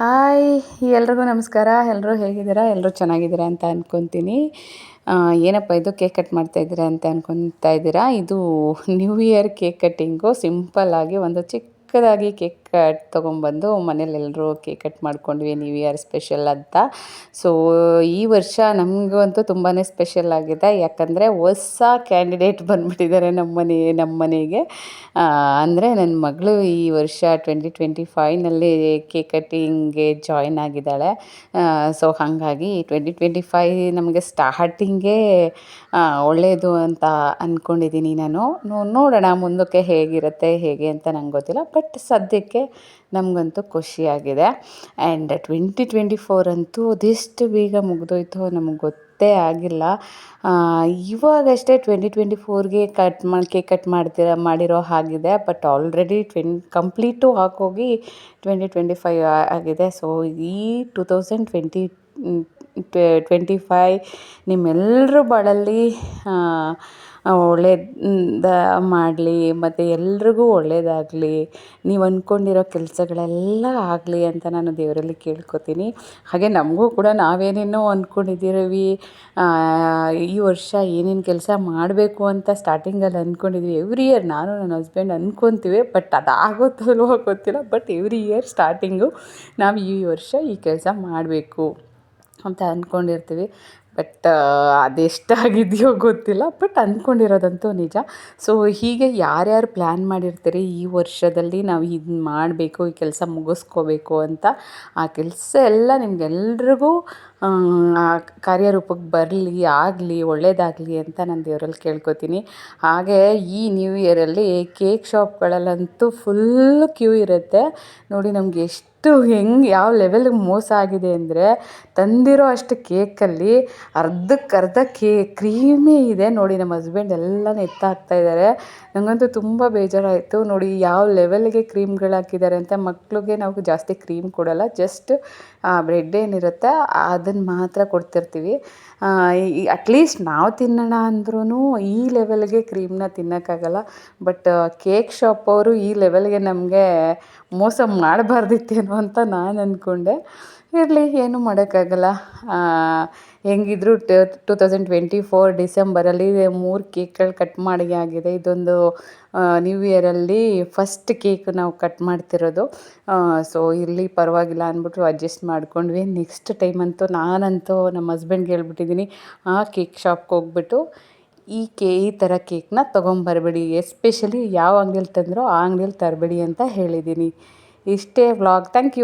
Hi, ಎಲ್ರಿಗೂ ನಮಸ್ಕಾರ. ಎಲ್ಲರೂ ಹೇಗಿದ್ದೀರಾ? ಎಲ್ಲರೂ ಚೆನ್ನಾಗಿದ್ದೀರಾ ಅಂತ ಅಂದ್ಕೊತೀನಿ ಏನಪ್ಪ ಇದು? ಕೇಕ್ ಕಟ್ ಮಾಡ್ತಾ ಇದ್ದೀರಾ ಅಂತ ಅಂದ್ಕೊತಾ ಇದ್ದೀರಾ? ಇದು ನ್ಯೂ ಇಯರ್ ಕೇಕ್ ಕಟ್ಟಿಂಗು. ಸಿಂಪಲ್ಲಾಗಿ ಒಂದು ಚಿಕ್ಕದಾಗಿ ಕೇಕ್ ಕಟ್ ತೊಗೊಂಬಂದು ಮನೇಲಿ ಎಲ್ಲರೂ ಕೇಕ್ ಕಟ್ ಮಾಡ್ಕೊಂಡ್ವಿ ನ್ಯೂ ಇಯರ್ ಸ್ಪೆಷಲ್ ಅಂತ. ಸೊ ಈ ವರ್ಷ ನಮಗಂತೂ ತುಂಬಾ ಸ್ಪೆಷಲ್ ಆಗಿದೆ. ಯಾಕಂದರೆ ಹೊಸ ಕ್ಯಾಂಡಿಡೇಟ್ ಬಂದುಬಿಟ್ಟಿದ್ದಾರೆ ನಮ್ಮ ಮನೆ, ನಮ್ಮ ಮನೆಗೆ. ಅಂದರೆ ನನ್ನ ಮಗಳು ಈ ವರ್ಷ ಟ್ವೆಂಟಿ ಟ್ವೆಂಟಿ ಫೈವ್ನಲ್ಲಿ ಕೇಕ್ ಕಟ್ಟಿಂಗ್ಗೆ ಜಾಯ್ನ್ ಆಗಿದ್ದಾಳೆ. ಸೊ ಹಾಗಾಗಿ ಟ್ವೆಂಟಿ ಟ್ವೆಂಟಿ ಫೈ ನಮಗೆ ಸ್ಟಾರ್ಟಿಂಗೇ ಒಳ್ಳೆಯದು ಅಂತ ಅಂದ್ಕೊಂಡಿದ್ದೀನಿ ನಾನು. ನೋಡೋಣ ಮುಂದಕ್ಕೆ ಹೇಗಿರುತ್ತೆ, ಹೇಗೆ ಅಂತ ನಂಗೆ ಗೊತ್ತಿಲ್ಲ. ಬಟ್ ಸದ್ಯಕ್ಕೆ ನಮಗಂತೂ ಖುಷಿಯಾಗಿದೆ. ಆ್ಯಂಡ್ ಟ್ವೆಂಟಿ ಟ್ವೆಂಟಿ ಫೋರ್ ಅಂತೂ ಅದೆಷ್ಟು ಬೇಗ ಮುಗಿದೋಯ್ತೋ ನಮಗೆ ಗೊತ್ತೇ ಆಗಿಲ್ಲ. ಇವಾಗಷ್ಟೇ ಟ್ವೆಂಟಿ ಟ್ವೆಂಟಿ ಫೋರ್ಗೆ ಕಟ್ ಮಾಡಿ ಕೇಕ್ ಕಟ್ ಮಾಡ್ತಿರೋ, ಮಾಡಿರೋ ಹಾಗಿದೆ. ಬಟ್ ಆಲ್ರೆಡಿ ಟ್ವೆನ್ ಕಂಪ್ಲೀಟು ಹಾಕೋಗಿ ಟ್ವೆಂಟಿ ಟ್ವೆಂಟಿ ಫೈವ್ ಆಗಿದೆ. ಸೊ ಈ two thousand twenty twenty five ನಿಮ್ಮೆಲ್ಲರೂ ಬಾಳಲ್ಲಿ ಒಳ್ಳೇದ ಮಾಡಲಿ, ಮತ್ತು ಎಲ್ರಿಗೂ ಒಳ್ಳೆಯದಾಗಲಿ ನೀವು ಅಂದ್ಕೊಂಡಿರೋ ಕೆಲಸಗಳೆಲ್ಲ ಆಗಲಿ ಅಂತ ನಾನು ದೇವರಲ್ಲಿ ಕೇಳ್ಕೊತೀನಿ. ಹಾಗೆ ನಮಗೂ ಕೂಡ ನಾವೇನೇನೋ ಅಂದ್ಕೊಂಡಿದ್ದೀರವಿ ಈ ವರ್ಷ ಏನೇನು ಕೆಲಸ ಮಾಡಬೇಕು ಅಂತ ಸ್ಟಾರ್ಟಿಂಗಲ್ಲಿ ಅಂದ್ಕೊಂಡಿದ್ವಿ ಎವ್ರಿ ಇಯರ್ ನಾನು, ನನ್ನ ಹಸ್ಬೆಂಡ್ ಅಂದ್ಕೊತೀವಿ ಬಟ್ ಅದು ಆಗುತ್ತೋ ಇಲ್ವೋ ಗೊತ್ತಿಲ್ಲ. ಬಟ್ ಎವ್ರಿ ಇಯರ್ ಸ್ಟಾರ್ಟಿಂಗು ನಾವು ಈ ವರ್ಷ ಈ ಕೆಲಸ ಮಾಡಬೇಕು ಅಂತ ಅಂದ್ಕೊಂಡಿರ್ತೀವಿ ಬಟ್ ಅದೆಷ್ಟಾಗಿದೆಯೋ ಗೊತ್ತಿಲ್ಲ, ಬಟ್ ಅಂದ್ಕೊಂಡಿರೋದಂತೂ ನಿಜ. ಸೊ ಹೀಗೆ ಯಾರ್ಯಾರು ಪ್ಲ್ಯಾನ್ ಮಾಡಿರ್ತೀರಿ ಈ ವರ್ಷದಲ್ಲಿ ನಾವು ಇದನ್ನ ಮಾಡಬೇಕು, ಈ ಕೆಲಸ ಮುಗಿಸ್ಕೋಬೇಕು ಅಂತ, ಆ ಕೆಲಸ ಎಲ್ಲ ನಿಮ್ಗೆಲ್ರಿಗೂ ಕಾರ್ಯರೂಪಕ್ಕೆ ಬರಲಿ, ಆಗಲಿ, ಒಳ್ಳೇದಾಗಲಿ ಅಂತ ನಾನು ದೇವರಲ್ಲಿ ಕೇಳ್ಕೊತೀನಿ. ಹಾಗೆ ಈ ನ್ಯೂ ಇಯರಲ್ಲಿ ಕೇಕ್ ಶಾಪ್ಗಳಲ್ಲಂತೂ ಫುಲ್ ಕ್ಯೂ ಇರುತ್ತೆ. ನೋಡಿ ನಮ್ಗೆ ಎಷ್ಟು ಹೆಂಗೆ ಯಾವ ಲೆವೆಲ್ಗೆ ಮೋಸ ಆಗಿದೆ ಅಂದರೆ ತಂದಿರೋ ಅಷ್ಟು ಕೇಕಲ್ಲಿ ಅರ್ಧಕ್ಕರ್ಧ ಕೇ ಕ್ರೀಮೇ ಇದೆ. ನೋಡಿ ನಮ್ಮ ಹಸ್ಬೆಂಡ್ ಎಲ್ಲನೂ ಎತ್ತಾಕ್ತಾ ಇದ್ದಾರೆ ನನಗಂತೂ ತುಂಬ ಬೇಜಾರಾಯಿತು. ನೋಡಿ ಯಾವ ಲೆವೆಲ್ಗೆ ಕ್ರೀಮ್ಗಳು ಹಾಕಿದ್ದಾರೆ ಅಂತ ಮಕ್ಳಿಗೆ ನಾವು ಜಾಸ್ತಿ ಕ್ರೀಮ್ ಕೊಡಲ್ಲ. ಜಸ್ಟ್ ಬ್ರೆಡ್ ಏನಿರುತ್ತೆ ಅದನ್ನು ಮಾತ್ರ ಕೊಡ್ತಿರ್ತೀವಿ. ಅಟ್ಲೀಸ್ಟ್ ನಾವು ತಿನ್ನೋಣ ಅಂದ್ರೂ ಈ ಲೆವೆಲ್ಗೆ ಕ್ರೀಮ್ನ ತಿನ್ನೋಕ್ಕಾಗಲ್ಲ. ಬಟ್ ಕೇಕ್ ಶಾಪ್ ಅವರು ಈ ಲೆವೆಲ್ಗೆ ನಮಗೆ ಮೋಸ ಮಾಡಬಾರ್ದಿತ್ತೇನೋ. ಅಂತ ನಾನು ಅಂದ್ಕೊಂಡೆ ಇರಲಿ, ಏನೂ ಮಾಡೋಕ್ಕಾಗಲ್ಲ. ಹೆಂಗಿದ್ರು ಟು ತೌಸಂಡ್ ಟ್ವೆಂಟಿ ಫೋರ್ ಡಿಸೆಂಬರಲ್ಲಿ ಮೂರು ಕೇಕ್ಗಳು ಕಟ್ ಮಾಡಿ ಆಗಿದೆ. ಇದೊಂದು ನ್ಯೂ ಇಯರಲ್ಲಿ ಫಸ್ಟ್ ಕೇಕ್ ನಾವು ಕಟ್ ಮಾಡ್ತಿರೋದು. ಸೊ ಇರಲಿ, ಪರವಾಗಿಲ್ಲ ಅಂದ್ಬಿಟ್ಟು ಅಡ್ಜಸ್ಟ್ ಮಾಡ್ಕೊಂಡ್ವಿ. ನೆಕ್ಸ್ಟ್ ಟೈಮ್ ಅಂತೂ ನಾನಂತೂ ನಮ್ಮ ಹಸ್ಬೆಂಡ್ಗೆ ಹೇಳ್ಬಿಟ್ಟಿದ್ದೀನಿ, ಆ ಕೇಕ್ ಶಾಪ್ಗೆ ಹೋಗ್ಬಿಟ್ಟು ಈ ಕೇ, ಈ ಥರ ಕೇಕ್ನ ತೊಗೊಂಬರ್ಬೇಡಿ. ಎಸ್ಪೆಷಲಿ ಯಾವ ಅಂಗಡಿಯಲ್ಲಿ ತಂದರೋ ಆ ಅಂಗಡಿಯಲ್ಲಿ ತರಬೇಡಿ ಅಂತ ಹೇಳಿದ್ದೀನಿ. ಇಷ್ಟೇ ವ್ಲಾಗ್ ಥ್ಯಾಂಕ್ ಯು